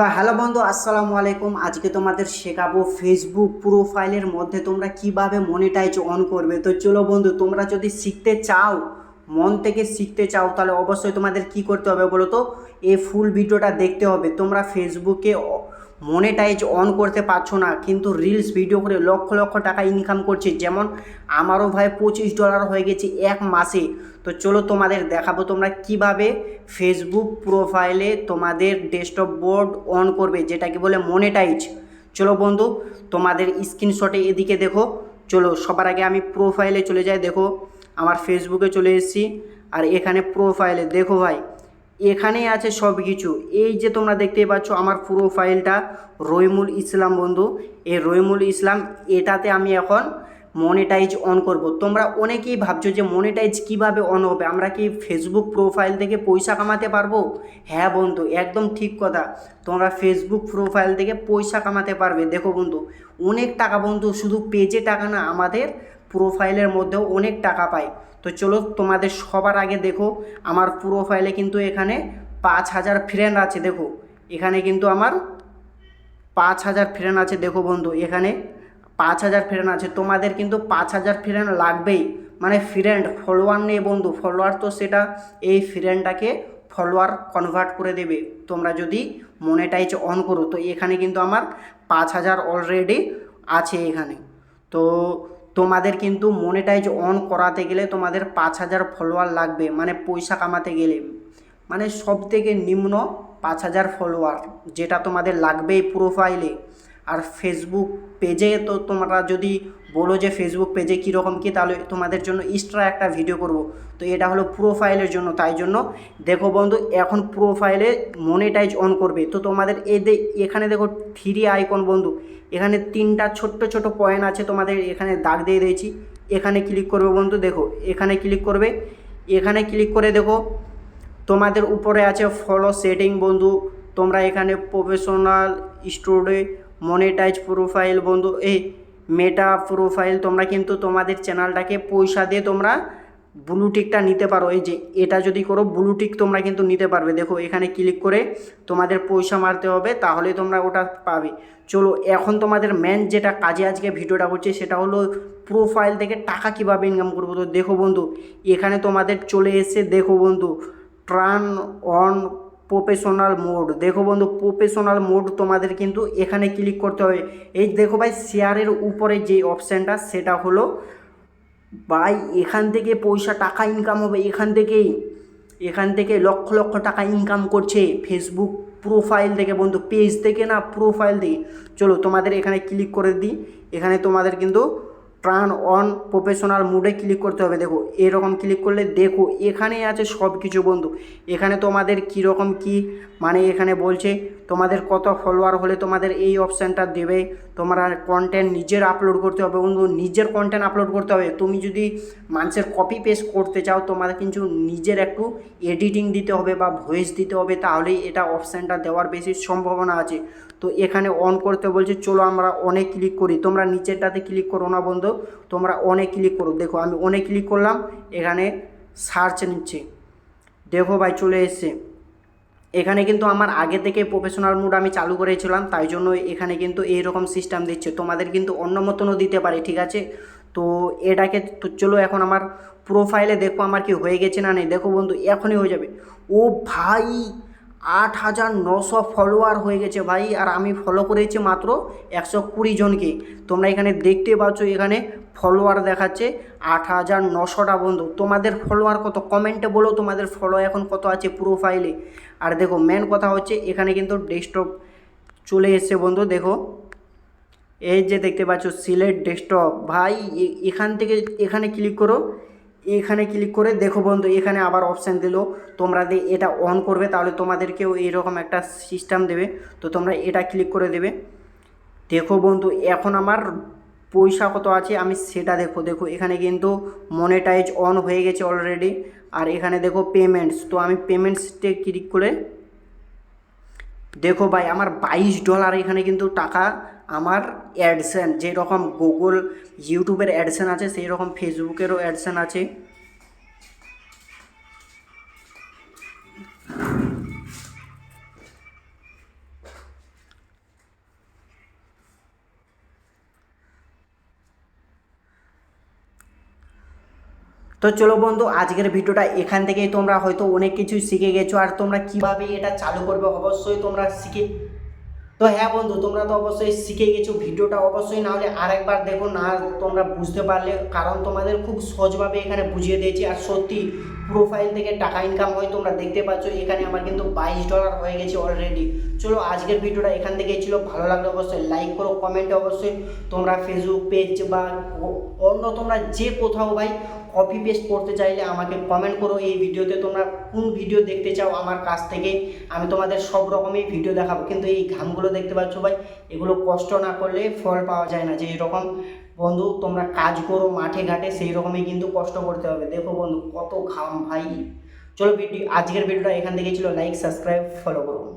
তো হ্যালো বন্ধু, আসসালামু আলাইকুম। আজকে তোমাদের শেখাবো ফেসবুক প্রোফাইলের মধ্যে তোমরা কীভাবে মনিটাইজ অন করবে। তো চলো বন্ধু, তোমরা যদি শিখতে চাও, মন থেকে শিখতে চাও, তাহলে অবশ্যই তোমাদের কি করতে হবে বলো তো? এই ফুল ভিডিওটা দেখতে হবে। তোমরা ফেসবুকে মনিটাইজ অন করতে পারছ না, কিন্তু রিলস ভিডিও করে লক্ষ লক্ষ টাকা ইনকাম করছে। যেমন আমারও ভাই পঁচিশ ডলার হয়ে গেছে এক মাসে। তো চলো তোমাদের দেখাবো তোমরা কীভাবে ফেসবুক প্রোফাইলে তোমাদের ডেস্কটপ বোর্ড অন করবে যেটাকে বলে মনিটাইজ চলো বন্ধু, তোমাদের স্ক্রিনশটে এদিকে দেখো। চলো, সবার আগে আমি প্রোফাইলে চলে যাই, দেখো। আমার ফেসবুকে চলে এসেছি, আর এখানে প্রোফাইলে দেখো ভাই এখানেই আছে সব কিছু এই যে তোমরা দেখতেই পাচ্ছ আমার প্রোফাইলটা রহিমুল ইসলাম বন্ধু। এই রহিমুল ইসলাম, এটাতে আমি এখন মনিটাইজ অন করব। তোমরা অনেকেই ভাবছ যে মনিটাইজ কীভাবে অন হবে? আমরা কি ফেসবুক প্রোফাইল থেকে পয়সা কামাতে পারব? হ্যাঁ বন্ধু, একদম ঠিক কথা। তোমরা ফেসবুক প্রোফাইল থেকে পয়সা কামাতে পারবে। দেখো বন্ধু, অনেক টাকা বন্ধু, শুধু পেজে টাকা না, আমাদের প্রোফাইলের মধ্যেও অনেক টাকা পায়। তো চলো তোমাদের সবার আগে দেখো, আমার প্রোফাইলে কিন্তু এখানে পাঁচ হাজার ফ্রেন্ড আছে, দেখো। এখানে কিন্তু আমার পাঁচ হাজার ফ্রেন্ড আছে, দেখো বন্ধু, এখানে পাঁচ হাজার ফ্রেন্ড আছে। তোমাদের কিন্তু পাঁচ হাজার ফ্রেন্ড লাগবেই। মানে ফ্রেন্ড ফলোয়ার নেই বন্ধু ফলোয়ার তো সেটা এই ফ্রেন্ডটাকে ফলোয়ার কনভার্ট করে দেবে। তোমরা যদি মনিটাইজ অন করো, তো এখানে কিন্তু আমার পাঁচ হাজার অলরেডি আছে এখানে। তো তোমাদের কিন্তু মনিটাইজ অন করাতে গেলে তোমাদের পাঁচ হাজার ফলোয়ার লাগবে মানে পয়সা কামাতে গেলে। মানে সব থেকে নিম্ন পাঁচ হাজার ফলোয়ার যেটা তোমাদের লাগবেই প্রোফাইলে আর ফেসবুক পেজে তো তোমরা যদি বলো যে ফেসবুক পেজে কীরকম কী, তাহলে তোমাদের জন্য এক্সট্রা একটা ভিডিও করব। তো এটা হলো প্রোফাইলের জন্য, তাই জন্য দেখো বন্ধু, এখন প্রোফাইলে মনিটাইজ অন করবে। তো তোমাদের এই এখানে দেখো থ্রি আইকন বন্ধু এখানে তিনটা ছোট্ট ছোট পয়েন্ট আছে তোমাদের এখানে দাগ দিয়ে দিয়েছি। এখানে ক্লিক করবে বন্ধু, দেখো, এখানে ক্লিক করবে। এখানে ক্লিক করে দেখো, তোমাদের উপরে আছে ফলো সেটিং বন্ধু। তোমরা এখানে প্রফেশনাল স্টুডিও মনিটাইজ প্রোফাইল বন্ধু। এই মেটা প্রোফাইল তোমরা কিন্তু তোমাদের চ্যানেলটাকে পয়সা দিয়ে তোমরা ব্লুটিকটা নিতে পারো। এই যে এটা যদি করো ব্লুটিক তোমরা কিন্তু নিতে পারবে। দেখো, এখানে ক্লিক করে তোমাদের পয়সা মারতে হবে, তাহলে তোমরা ওটা পাবে। চলো, এখন তোমাদের মেন যেটা কাজে আজকে ভিডিওটা করছে, সেটা হলো প্রোফাইল থেকে টাকা কীভাবে ইনকাম করব। তো দেখো বন্ধু, এখানে তোমাদের চলে এসে দেখো বন্ধু ট্রান অন প্রফেশনাল মোড দেখো বন্ধু প্রফেশনাল মোড তোমাদের কিন্তু এখানে ক্লিক করতে হবে। এই দেখো ভাই শেয়ারের উপরে যে অপশানটা সেটা হলো ভাই, এখান থেকে পয়সা টাকা ইনকাম হবে, এখান থেকেই। এখান থেকে লক্ষ লক্ষ টাকা ইনকাম করছে ফেসবুক প্রোফাইল থেকে বন্ধু পেজ থেকে না প্রোফাইল থেকে। চলো তোমাদের এখানে ক্লিক করে দিই। এখানে তোমাদের কিন্তু ট্রান অন প্রফেশনাল মুডে ক্লিক করতে হবে। দেখো, এরকম ক্লিক করলে দেখো এখানে আছে সব কিছু বন্ধু। এখানে তোমাদের কীরকম কি মানে এখানে বলছে, তোমাদের কত ফলোয়ার হলে তোমাদের এই অপশানটা দেবে। তোমরা কন্টেন্ট নিজের আপলোড করতে হবে বন্ধু, নিজের কন্টেন্ট আপলোড করতে হবে। তুমি যদি মানুষের কপি পেস্ট করতে চাও, তোমাদের কিন্তু নিজের একটু এডিটিং দিতে হবে বা ভয়েস দিতে হবে, তাহলেই এটা অপশানটা দেওয়ার বেশি সম্ভাবনা আছে। তো এখানে অন করতে বলছে, চলো আমরা অনেক ক্লিক করি। তোমরা নিচেরটাতে ক্লিক করো না বন্ধু, তোমরা অনেক ক্লিক করো। দেখো, আমি অনেক ক্লিক করলাম, এখানে সার্চ নিচ্ছে। দেখো ভাই, চলে এসছে। এখানে কিন্তু আমার আগে থেকে প্রফেশনাল মুড আমি চালু করেছিলাম, তাই জন্য এখানে কিন্তু এই রকম সিস্টেম দিচ্ছে। তোমাদের কিন্তু অন্য মতনও দিতে পারে, ঠিক আছে? তো এটাকে, তো চলো এখন আমার প্রোফাইলে দেখো, আমার কি হয়ে গেছে না নেই। দেখো বন্ধু, এখনই হয়ে যাবে। ও ভাই আট হাজার নশো ফলোয়ার হয়ে গেছে ভাই, আর আমি ফলো করেছি মাত্র একশো কুড়ি জনকে। তোমরা এখানে দেখতে পাচ্ছ, এখানে ফলোয়ার দেখাচ্ছে আট হাজার নশোটা বন্ধু। তোমাদের ফলোয়ার কত? কমেন্টে বলো, তোমাদের ফলো এখন কত আছে প্রোফাইলে আর দেখো মেন কথা হচ্ছে, এখানে কিন্তু ডেস্কটপ চলে এসছে বন্ধু, দেখো। এই যে দেখতে পাচ্ছ, সিলেট ডেস্কটপ ভাই এখান থেকে, এখানে ক্লিক করো। এখানে ক্লিক করে দেখো বন্ধু, এখানে আবার অপশান দিল, তোমরা দিয়ে এটা অন করবে, তাহলে তোমাদেরকেও এরকম একটা সিস্টেম দেবে। তো তোমরা এটা ক্লিক করে দেবে। দেখো বন্ধু, এখন আমার পয়সা কত আছে, আমি সেটা দেখো দেখো এখানে কিন্তু মনিটাইজ অন হয়ে গেছে অলরেডি আর এখানে দেখো পেমেন্টস তো আমি পেমেন্টসটে ক্লিক করে দেখো ভাই, আমার বাইশ ডলার এখানে কিন্তু টাকা আমার অ্যাডসেন, যেরকম গুগল, ইউটিউবের অ্যাডসেন আছে সেই রকম ফেসবুকেরও অ্যাডসেন আছে। তো চলো বন্ধু, আজকের ভিডিওটা এখান থেকেই তোমরা হয়তো অনেক কিছু শিখে গেছো, আর তোমরা কীভাবে এটা চালু করবে অবশ্যই তোমরা শিখে তো হ্যাঁ বন্ধু, তোমরা তো অবশ্যই শিখে গেছো ভিডিওটা অবশ্যই না হলে আরেকবার দেখো, না তোমরা বুঝতে পারলে, কারণ তোমাদের খুব সহজভাবে এখানে বুঝিয়ে দিয়েছি। আর সত্যি প্রোফাইল থেকে টাকা ইনকাম হয়, তোমরা দেখতে পাচ্ছ, এখানে আমার কিন্তু বাইশ ডলার হয়ে গেছে অলরেডি চলো, আজকের ভিডিওটা এখান থেকেই ছিল। ভালো লাগলে অবশ্যই লাইক করো কমেন্টে অবশ্যই তোমরা ফেসবুক পেজ বা অন্য তোমরা যে কোথাও ভাই কপি পেস্ট করতে চাইলে আমাকে কমেন্ট করো। এই ভিডিওতে তোমরা কোন ভিডিও দেখতে চাও আমার কাছ থেকে, আমি তোমাদের সব রকমই ভিডিও দেখাবো। কিন্তু এই ঘামগুলো দেখতে পাচ্ছ ভাই, এগুলো কষ্ট না করলে ফল পাওয়া যায় না। যে এরকম বন্ধু, তোমরা কাজ করো, মাঠে ঘাটে, সেই রকমই কিন্তু কষ্ট করতে হবে। দেখো বন্ধু, কত ঘাম ভাই। চলো ভিডিও আজকের ভিডিওটা এখান থেকে ছিল। লাইক সাবস্ক্রাইব ফলো করুন।